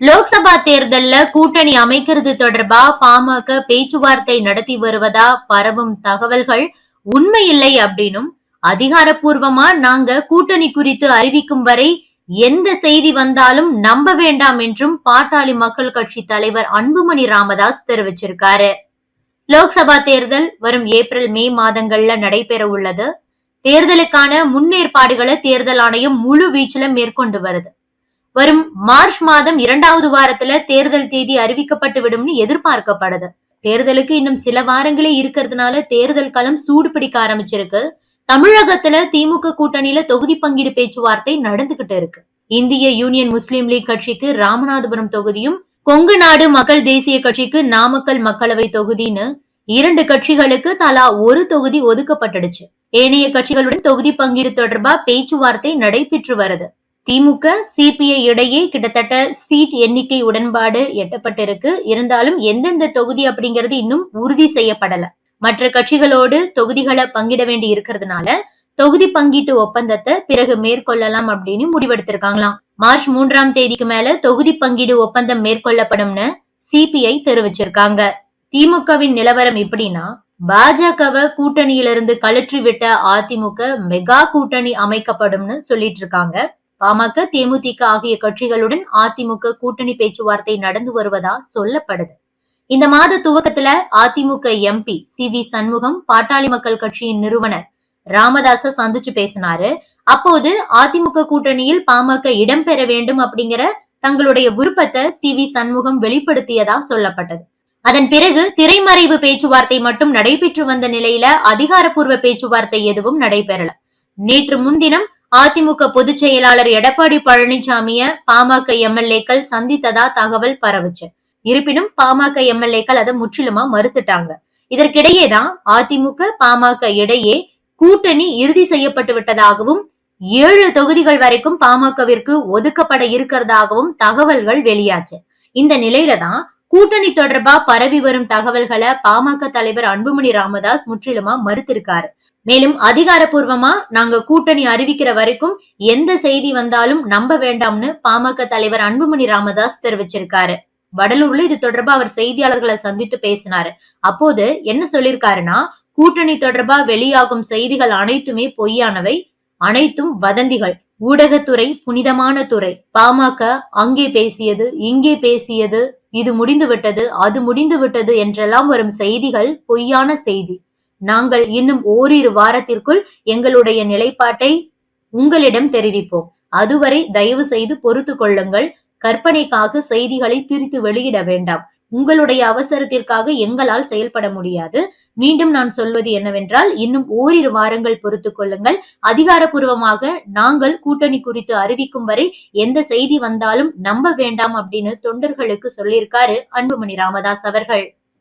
லோக்சபா தேர்தல்ல கூட்டணி அமைக்கிறது தொடர்பா பாமக பேச்சுவார்த்தை நடத்தி வருவதா பரவும் தகவல்கள் உண்மையில்லை அப்படின்னும் அதிகாரப்பூர்வமா நாங்க கூட்டணி குறித்து அறிவிக்கும் வரை எந்த செய்தி வந்தாலும் நம்ப வேண்டாம் என்றும் பாட்டாளி மக்கள் கட்சி தலைவர் அன்புமணி ராமதாஸ் தெரிவிச்சிருக்காரு. லோக்சபா தேர்தல் வரும் ஏப்ரல் மே மாதங்கள்ல நடைபெற உள்ளது. தேர்தலுக்கான முன்னேற்பாடுகளை தேர்தல் ஆணையம் முழு வீச்சில மேற்கொண்டு வருது. வரும் மார்ச் மாதம் இரண்டாவது வாரத்துல தேர்தல் தேதி அறிவிக்கப்பட்டு விடும்னு எதிர்பார்க்கப்படுது. தேர்தலுக்கு இன்னும் சில வாரங்களே இருக்கிறதுனால தேர்தல் களம் சூடு பிடிக்க ஆரம்பிச்சிருக்கு. தமிழகத்துல திமுக கூட்டணியில தொகுதி பங்கீடு பேச்சுவார்த்தை நடந்துகிட்டு இருக்கு. இந்திய யூனியன் முஸ்லீம் லீக் கட்சிக்கு ராமநாதபுரம் தொகுதியும் கொங்கு நாடு மக்கள் தேசிய கட்சிக்கு நாமக்கல் மக்களவை தொகுதின்னு இரண்டு கட்சிகளுக்கு தலா ஒரு தொகுதி ஒதுக்கப்பட்டுடுச்சு. ஏனைய கட்சிகளுடன் தொகுதி பங்கீடு தொடர்பா பேச்சுவார்த்தை நடைபெற்று வருது. திமுக சிபிஐ இடையே கிட்டத்தட்ட சீட் எண்ணிக்கை உடன்பாடு எட்டப்பட்டிருக்கு. இருந்தாலும் எந்தெந்த தொகுதி அப்படிங்கிறது இன்னும் உறுதி செய்யப்படல. மற்ற கட்சிகளோடு தொகுதிகளை பங்கிட வேண்டி இருக்கிறதுனால தொகுதி பங்கீட்டு ஒப்பந்தத்தை பிறகு மேற்கொள்ளலாம் அப்படின்னு முடிவெடுத்திருக்காங்களாம். மார்ச் மூன்றாம் தேதிக்கு மேல தொகுதி பங்கீடு ஒப்பந்தம் மேற்கொள்ளப்படும்னு சிபிஐ தெரிவிச்சிருக்காங்க. திமுகவின் நிலவரம் எப்படின்னா பாஜகவை கூட்டணியிலிருந்து கழற்றி விட்ட அதிமுக மெகா கூட்டணி அமைக்கப்படும்னு சொல்லிட்டு இருக்காங்க. பாமக தேமுதிக ஆகிய கட்சிகளுடன் அதிமுக கூட்டணி பேச்சுவார்த்தை நடந்து வருவதா சொல்லப்படுது. இந்த மாத துவக்கத்துல AIADMK MP C V Shanmugam Pattali Makkal கட்சியின் நிறுவனர் ராமதாச சந்திச்சு பேசினாரு. அப்போது அதிமுக கூட்டணியில் பாமக இடம்பெற வேண்டும் அப்படிங்கிற தங்களுடைய விருப்பத்தை சி வி சண்முகம் வெளிப்படுத்தியதா சொல்லப்பட்டது. அதன் பிறகு திரைமறைவு பேச்சுவார்த்தை மட்டும் நடைபெற்று வந்த நிலையில அதிகாரப்பூர்வ பேச்சுவார்த்தை எதுவும் நடைபெறல. நேற்று முன்தினம் அதிமுக பொதுச் செயலாளர் எடப்பாடி பழனிசாமிய பாமக எம்எல்ஏக்கள் சந்தித்ததா தகவல் பரவுச்சு. இருப்பினும் பாமக எம்எல்ஏக்கள் அதை முற்றிலுமா மறுத்துட்டாங்க. இதற்கிடையேதான் அதிமுக பாமக இடையே கூட்டணி இறுதி செய்யப்பட்டு விட்டதாகவும் ஏழு தொகுதிகள் வரைக்கும் பாமகவிற்கு ஒதுக்கப்பட இருக்கிறதாகவும் தகவல்கள் வெளியாச்சு. இந்த நிலையில தான் கூட்டணி தொடர்பா பரவி வரும் தகவல்களை பாமக தலைவர் அன்புமணி ராமதாஸ் முற்றிலுமா மறுத்திருக்காரு. மேலும் அதிகாரப்பூர்வமா நாங்க கூட்டணி அறிவிக்கிற வரைக்கும் எந்த செய்தி வந்தாலும் நம்ப வேண்டாம்னு பாமக தலைவர் அன்புமணி ராமதாஸ் தெரிவிச்சிருக்காரு. வடலூர்ல இது தொடர்பா அவர் செய்தியாளர்களை சந்தித்து பேசினாரு. அப்போது என்ன சொல்லிருக்காருன்னா கூட்டணி தொடர்பா வெளியாகும் செய்திகள் அனைத்துமே பொய்யானவை அனைத்தும் வதந்திகள். ஊடகத்துறை புனிதமான துறை. பாமக அங்கே பேசியது இங்கே பேசியது இது முடிந்து விட்டது அது முடிந்து விட்டது என்றெல்லாம் வரும் செய்திகள் பொய்யான செய்தி. நாங்கள் இன்னும் ஓரிரு வாரத்திற்குள் எங்களுடைய நிலைப்பாட்டை உங்களிடம் தெரிவிப்போம். அதுவரை தயவு செய்து பொறுத்து கொள்ளுங்கள். கற்பனைக்காக செய்திகளை திரித்து வெளியிட வேண்டாம். உங்களுடைய அவசரத்திற்காக எங்களால் செயல்பட முடியாது. மீண்டும் நான் சொல்வது என்னவென்றால் இன்னும் ஓரிரு வாரங்கள் பொறுத்து கொள்ளுங்கள். அதிகாரப்பூர்வமாக நாங்கள் கூட்டணி குறித்து அறிவிக்கும் வரை எந்த செய்தி வந்தாலும் நம்ப வேண்டாம் அப்படின்னு தொண்டர்களுக்கு சொல்லியிருக்காரு அன்புமணி ராமதாஸ் அவர்கள்.